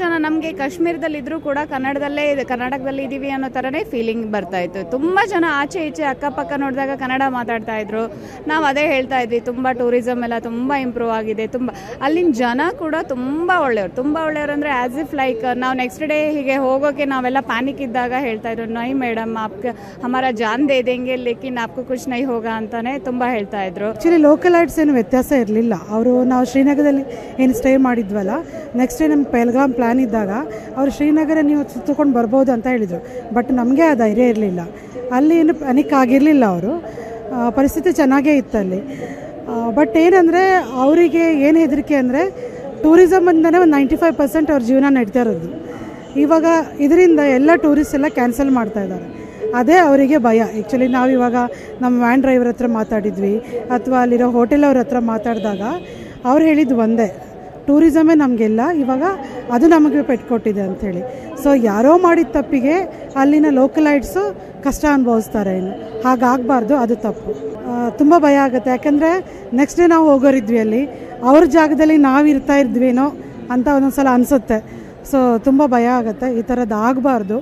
ಜನ ನಮಗೆ ಕಾಶ್ಮೀರದಲ್ಲಿ ಇದ್ರೂ ಕೂಡ ಕನ್ನಡದಲ್ಲೇ ಇದೆ, ಕರ್ನಾಟಕದಲ್ಲಿ ಇದ್ದೀವಿ ಅನ್ನೋ ಥರನೇ ಫೀಲಿಂಗ್ ಬರ್ತಾ ಇತ್ತು. ತುಂಬ ಜನ ಆಚೆ ಈಚೆ ಅಕ್ಕಪಕ್ಕ ನೋಡಿದಾಗ ಕನ್ನಡ ಮಾತಾಡ್ತಾ ಇದ್ರು. ನಾವು ಅದೇ ಹೇಳ್ತಾ ಇದ್ವಿ, ತುಂಬ ಟೂರಿಸಮ್ ಎಲ್ಲ ತುಂಬ ಇಂಪ್ರೂವ್ ಆಗಿದೆ, ತುಂಬ, ಅಲ್ಲಿನ ಜನ ಕೂಡ ತುಂಬ ಒಳ್ಳೆಯವ್ರು. ತುಂಬ ಒಳ್ಳೆಯವ್ರು ಅಂದರೆ ಆಸ್ ಇಫ್ ಲೈಕ್ ನಾವು ನೆಕ್ಸ್ಟ್ ಡೇ ಹೀಗೆ ಹೋಗೋಕೆ ನಾವೆಲ್ಲ ಪ್ಯಾನಿಕ್ ಇದ್ದಾಗ ಹೇಳ್ತಾ ಇದ್ರು, ನೈ ಮೇಡಮ್ ಆಪ್ಕ ಹಮಾರ ಜಾನ್ ದೇ ದೇಂಗೆ, ಲೇಕಿನ್ ಆಪ್ಕು ಕುಶ್ ನೈ ಹೋಗ ಅಂತಾನೆ ತುಂಬ ಹೇಳ್ತಾ ಇದ್ರು. ಆ್ಯಕ್ಚುಲಿ ಆರ್ಟ್ಸ್ ಏನು ವ್ಯತ್ಯಾಸ ಇರಲಿಲ್ಲ. ಅವರು ನಾವು ಶ್ರೀನಗರದಲ್ಲಿ ಏನು ಸ್ಟೇ ಮಾಡಿದ್ವಲ್ಲ ನೆಕ್ಸ್ಟ್ ಡೇ ನಮ್ಗೆ ಪೆಲ್ಗಾಮ್ ಪ್ಲ್ಯಾನ್ ಇದ್ದಾಗ ಅವರು ಶ್ರೀನಗರ ನೀವು ಸುತ್ತಕೊಂಡು ಬರ್ಬೋದು ಅಂತ ಹೇಳಿದರು. ಬಟ್ ನಮಗೆ ಆ ಧೈರ್ಯ ಇರಲಿಲ್ಲ. ಅಲ್ಲಿ ಏನು ಪ್ಯಾನಿಕ್ ಆಗಿರಲಿಲ್ಲ ಅವರು. ಪರಿಸ್ಥಿತಿ ಚೆನ್ನಾಗೇ ಇತ್ತು ಅಲ್ಲಿ. ಬಟ್ ಏನಂದರೆ ಅವರಿಗೆ ಏನು ಹೆದರಿಕೆ ಅಂದರೆ ಟೂರಿಸಮ್ ಅಂದನೇ ಒಂದು ನೈಂಟಿ ಫೈವ್ ಪರ್ಸೆಂಟ್ ಅವ್ರ ಜೀವನ ನಡೀತಾ ಇರೋದು. ಇವಾಗ ಇದರಿಂದ ಎಲ್ಲ ಟೂರಿಸ್ಟ್ ಎಲ್ಲ ಕ್ಯಾನ್ಸಲ್ ಮಾಡ್ತಾ ಇದ್ದಾರೆ ಅದೇ ಅವರಿಗೆ ಭಯ. ಆ್ಯಕ್ಚುಲಿ ನಾವು ಇವಾಗ ನಮ್ಮ ವ್ಯಾನ್ ಡ್ರೈವರ್ ಹತ್ರ ಮಾತಾಡಿದ್ವಿ. ಅಥವಾ ಅಲ್ಲಿರೋ ಹೋಟೆಲ್ ಅವ್ರ ಹತ್ರ ಮಾತಾಡಿದಾಗ ಅವ್ರು ಹೇಳಿದ್ದು ಒಂದೇ. ಟೂರಿಸಮೇ ನಮಗೆಲ್ಲ, ಇವಾಗ ಅದು ನಮಗೆ ಪೆಟ್ಕೊಟ್ಟಿದೆ ಅಂಥೇಳಿ. ಸೊ ಯಾರೋ ಮಾಡಿದ ತಪ್ಪಿಗೆ ಅಲ್ಲಿನ ಲೋಕಲೈಟ್ಸು ಕಷ್ಟ ಅನುಭವಿಸ್ತಾರೆ ಇನ್ನು. ಹಾಗಾಗಬಾರ್ದು, ಅದು ತಪ್ಪು. ತುಂಬ ಭಯ ಆಗುತ್ತೆ. ಯಾಕಂದರೆ ನೆಕ್ಸ್ಟ್ ಡೇ ನಾವು ಹೋಗೋರಿದ್ವಿ ಅಲ್ಲಿ. ಅವ್ರ ಜಾಗದಲ್ಲಿ ನಾವು ಇರ್ತಾ ಇದ್ವೇನೋ ಅಂತ ಒಂದೊಂದು ಸಲ ಅನಿಸುತ್ತೆ. ಸೊ ತುಂಬ ಭಯ ಆಗುತ್ತೆ. ಈ ಥರದ್ದು ಆಗಬಾರ್ದು.